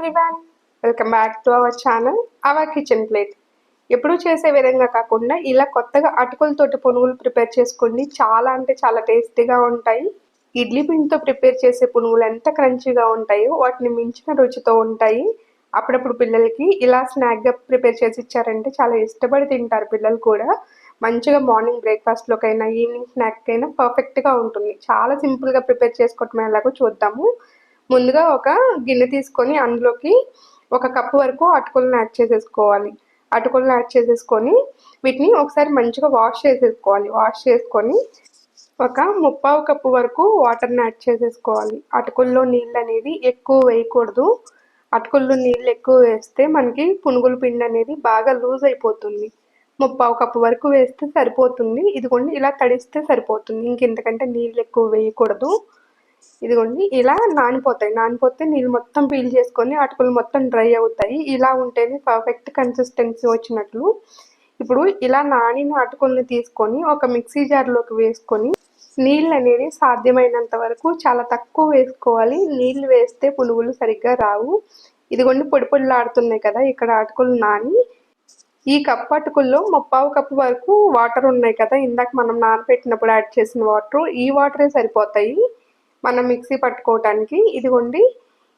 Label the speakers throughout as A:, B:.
A: Everyone welcome back to our channel our kitchen plate ఎప్పుడు చేసే విధంగా కాకుండా ఇలా కొత్తగా అటుకులతోటి పునుగులు ప్రిపేర్ చేసుకోండి చాలా అంటే చాలా టేస్టీగా ఉంటాయి. ఇడ్లీ పిండితో ప్రిపేర్ చేసే పునుగులు ఎంత క్రంచీగా ఉంటాయో వాటిని మించిన రుచితో ఉంటాయి. అప్పుడప్పుడు పిల్లలకి ఇలా స్నాక్గా ప్రిపేర్ చేసి ఇచ్చారంటే చాలా ఇష్టపడి తింటారు పిల్లలు కూడా. మంచిగా మార్నింగ్ బ్రేక్ఫాస్ట్లోకైనా ఈవినింగ్ స్నాక్కైనా పర్ఫెక్ట్గా ఉంటుంది. చాలా సింపుల్గా ప్రిపేర్ చేసుకోవటం ఎలాగో చూద్దాము. ముందుగా ఒక గిన్నె తీసుకొని అందులోకి ఒక కప్పు వరకు అటుకులను యాడ్ చేసేసుకోవాలి. అటుకులను యాడ్ చేసేసుకొని వీటిని ఒకసారి మంచిగా వాష్ చేసేసుకోవాలి. వాష్ చేసుకొని ఒక ముప్పావు కప్పు వరకు వాటర్ని యాడ్ చేసేసుకోవాలి. అటుకుల్లో నీళ్ళు అనేది ఎక్కువ వేయకూడదు. అటుకుల్లో నీళ్ళు ఎక్కువ వేస్తే మనకి పునుగుల పిండి అనేది బాగా లూజ్ అయిపోతుంది. ముప్పావు కప్పు వరకు వేస్తే సరిపోతుంది. ఇదిగోండి ఇలా తడిస్తే సరిపోతుంది. ఇంకెంతకంటే నీళ్ళు ఎక్కువ వేయకూడదు. ఇదిగోండి ఇలా నానిపోతాయి. నానిపోతే నీళ్ళు మొత్తం పీల్ చేసుకొని అటుకులు మొత్తం డ్రై అవుతాయి. ఇలా ఉంటేనే పర్ఫెక్ట్ కన్సిస్టెన్సీ వచ్చినట్లు. ఇప్పుడు ఇలా నానిన అటుకుల్ని తీసుకొని ఒక మిక్సీ జార్లోకి వేసుకొని నీళ్ళు అనేది సాధ్యమైనంత వరకు చాలా తక్కువ వేసుకోవాలి. నీళ్ళు వేస్తే పునుగులు సరిగ్గా రావు. ఇదిగోండి పొడి పొడిలాడుతున్నాయి కదా ఇక్కడ అటుకులు నాని. ఈ కప్పు అటుకుల్లో ముప్పావు కప్పు వరకు వాటర్ ఉన్నాయి కదా ఇందాక మనం నానబెట్టినప్పుడు యాడ్ చేసిన వాటర్. ఈ వాటరే సరిపోతాయి. మనం మిక్సీ పట్టుకోవటానికి ఇదిగోండి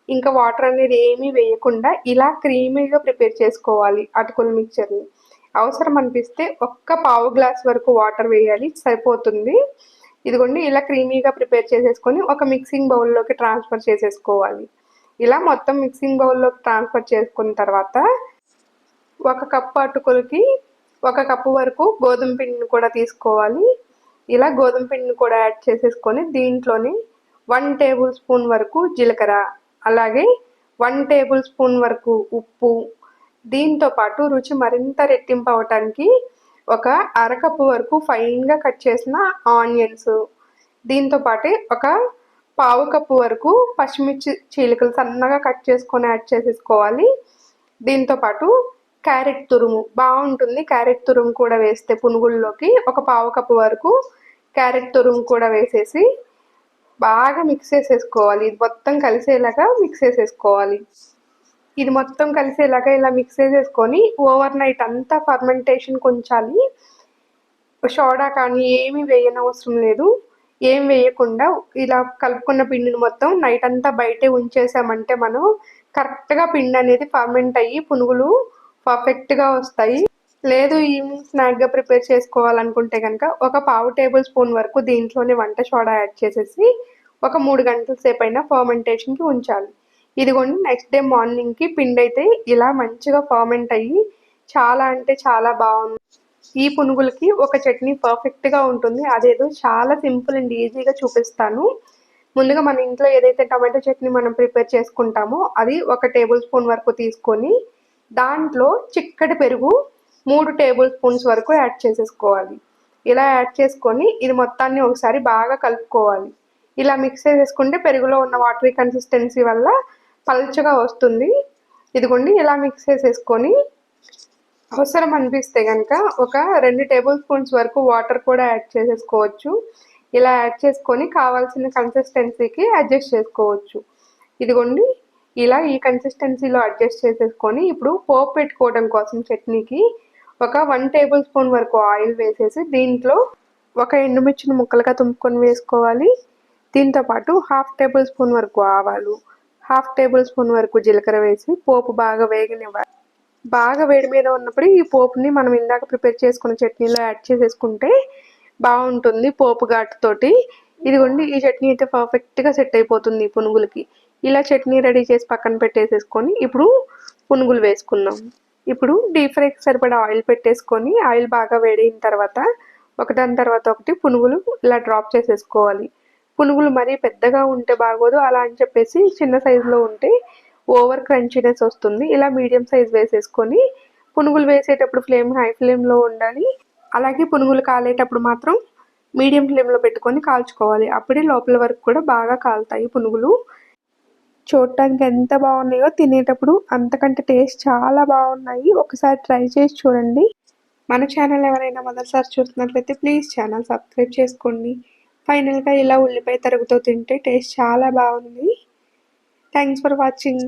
A: ఇంకా వాటర్ అనేది ఏమీ వేయకుండా ఇలా క్రీమీగా ప్రిపేర్ చేసుకోవాలి అటుకుల మిక్చర్ని. అవసరం అనిపిస్తే ఒక్క పావు గ్లాస్ వరకు వాటర్ వేయాలి సరిపోతుంది. ఇదిగోండి ఇలా క్రీమీగా ప్రిపేర్ చేసేసుకొని ఒక మిక్సింగ్ బౌల్లోకి ట్రాన్స్ఫర్ చేసేసుకోవాలి. ఇలా మొత్తం మిక్సింగ్ బౌల్లోకి ట్రాన్స్ఫర్ చేసుకున్న తర్వాత ఒక కప్పు అటుకులకి ఒక కప్పు వరకు గోధుమ పిండిని కూడా తీసుకోవాలి. ఇలా గోధుమ పిండిని కూడా యాడ్ చేసేసుకొని దీంట్లోని వన్ టేబుల్ స్పూన్ వరకు జీలకర్ర అలాగే వన్ టేబుల్ స్పూన్ వరకు ఉప్పు. దీంతో పాటు రుచి మరింత రెట్టింపు అవటానికి ఒక అరకప్పు వరకు ఫైన్గా కట్ చేసిన ఆనియన్స్. దీంతో పాటే ఒక పావు కప్పు వరకు పచ్చిమిర్చి చీలికలు సన్నగా కట్ చేసుకొని యాడ్ చేసేసుకోవాలి. దీంతో పాటు క్యారెట్ తురుము. బాగుంటుంది క్యారెట్ తురుము కూడా వేస్తే పునుగుల్లోకి ఒక పావు కప్పు వరకు క్యారెట్ తురుము కూడా వేసేసి బాగా మిక్స్ చేసేసుకోవాలి. ఇది మొత్తం కలిసేలాగా మిక్స్ చేసేసుకోవాలి. ఇది మొత్తం కలిసేలాగా ఇలా మిక్స్ చేసేసుకొని ఓవర్ నైట్ అంతా ఫర్మెంటేషన్ కొంచాలి. సోడా కానీ ఏమీ వేయనవసరం లేదు. ఏం వేయకుండా ఇలా కలుపుకున్న పిండిని మొత్తం నైట్ అంతా బయటే ఉంచేసామంటే మనం కరెక్ట్గా పిండి అనేది ఫర్మెంట్ అయ్యి పునుగులు పర్ఫెక్ట్గా వస్తాయి. లేదు ఈవినింగ్ స్నాక్గా ప్రిపేర్ చేసుకోవాలనుకుంటే కనుక ఒక పావు టేబుల్ స్పూన్ వరకు దీంట్లోనే వంట సోడా యాడ్ చేసేసి ఒక మూడు గంటల సేపు అయినా ఫర్మెంటేషన్కి ఉంచాలి. ఇదిగోండి నెక్స్ట్ డే మార్నింగ్కి పిండి అయితే ఇలా మంచిగా ఫర్మెంట్ అయ్యి చాలా అంటే చాలా బాగుంది. ఈ పునుగులకి ఒక చట్నీ పర్ఫెక్ట్గా ఉంటుంది. అదేదో చాలా సింపుల్ అండ్ ఈజీగా చూపిస్తాను. ముందుగా మన ఇంట్లో ఏదైతే టమాటో చట్నీ మనం ప్రిపేర్ చేసుకుంటామో అది ఒక టేబుల్ స్పూన్ వరకు తీసుకొని దాంట్లో చిక్కటి పెరుగు మూడు టేబుల్ స్పూన్స్ వరకు యాడ్ చేసేసుకోవాలి. ఇలా యాడ్ చేసుకొని ఇది మొత్తాన్ని ఒకసారి బాగా కలుపుకోవాలి. ఇలా మిక్స్ చేసేసుకుంటే పెరుగులో ఉన్న వాటరీ కన్సిస్టెన్సీ వల్ల పల్చగా వస్తుంది. ఇదిగోండి ఇలా మిక్స్ చేసేసుకొని అవసరం అనిపిస్తే కనుక ఒక రెండు టేబుల్ స్పూన్స్ వరకు వాటర్ కూడా యాడ్ చేసేసుకోవచ్చు. ఇలా యాడ్ చేసుకొని కావాల్సిన కన్సిస్టెన్సీకి అడ్జస్ట్ చేసుకోవచ్చు. ఇదిగోండి ఇలా ఈ కన్సిస్టెన్సీలో అడ్జస్ట్ చేసేసుకొని ఇప్పుడు పోపు పెట్టుకోవడం కోసం చట్నీకి ఒక వన్ టేబుల్ స్పూన్ వరకు ఆయిల్ వేసేసి దీంట్లో ఒక ఎండుమిర్చిని ముక్కలుగా తుంపుకొని వేసుకోవాలి. దీంతోపాటు హాఫ్ టేబుల్ స్పూన్ వరకు ఆవాలు హాఫ్ టేబుల్ స్పూన్ వరకు జీలకర్ర వేసి పోపు బాగా వేగనివ్వాలి. బాగా వేడి మీద ఉన్నప్పుడు ఈ పోపుని మనం ఇందాక ప్రిపేర్ చేసుకున్న చట్నీలో యాడ్ చేసేసుకుంటే బాగుంటుంది పోపు ఘాటుతోటి. ఇదిగోండి ఈ చట్నీ అయితే పర్ఫెక్ట్గా సెట్ అయిపోతుంది పునుగులకి. ఇలా చట్నీ రెడీ చేసి పక్కన పెట్టేసేసుకొని ఇప్పుడు పునుగులు వేసుకుందాం. ఇప్పుడు డీప్ ఫ్రైకి సరిపడా ఆయిల్ పెట్టేసుకొని ఆయిల్ బాగా వేడైన తర్వాత ఒకదాని తర్వాత ఒకటి పునుగులు ఇలా డ్రాప్ చేసేసుకోవాలి. పునుగులు మరీ పెద్దగా ఉంటే బాగోదు. అలా అని చెప్పేసి చిన్న సైజులో ఉంటే ఓవర్ క్రంచీనెస్ వస్తుంది. ఇలా మీడియం సైజ్ వేసేసుకొని పునుగులు వేసేటప్పుడు ఫ్లేమ్ హై ఫ్లేమ్లో ఉండాలి. అలాగే పునుగులు కాలేటప్పుడు మాత్రం మీడియం ఫ్లేమ్లో పెట్టుకొని కాల్చుకోవాలి. అప్పుడే లోపల వరకు కూడా బాగా కాలుతాయి పునుగులు. చూడటానికి ఎంత బాగున్నాయో తినేటప్పుడు అంతకంటే టేస్ట్ చాలా బాగున్నాయి. ఒకసారి ట్రై చేసి చూడండి. మన ఛానల్ ఎవరైనా మొదటిసారి చూస్తున్నట్లయితే ప్లీజ్ ఛానల్ సబ్స్క్రైబ్ చేసుకోండి. ఫైనల్గా ఇలా ఉల్లిపాయ తరుగుతో తింటే టేస్ట్ చాలా బాగుంది. Thanks for watching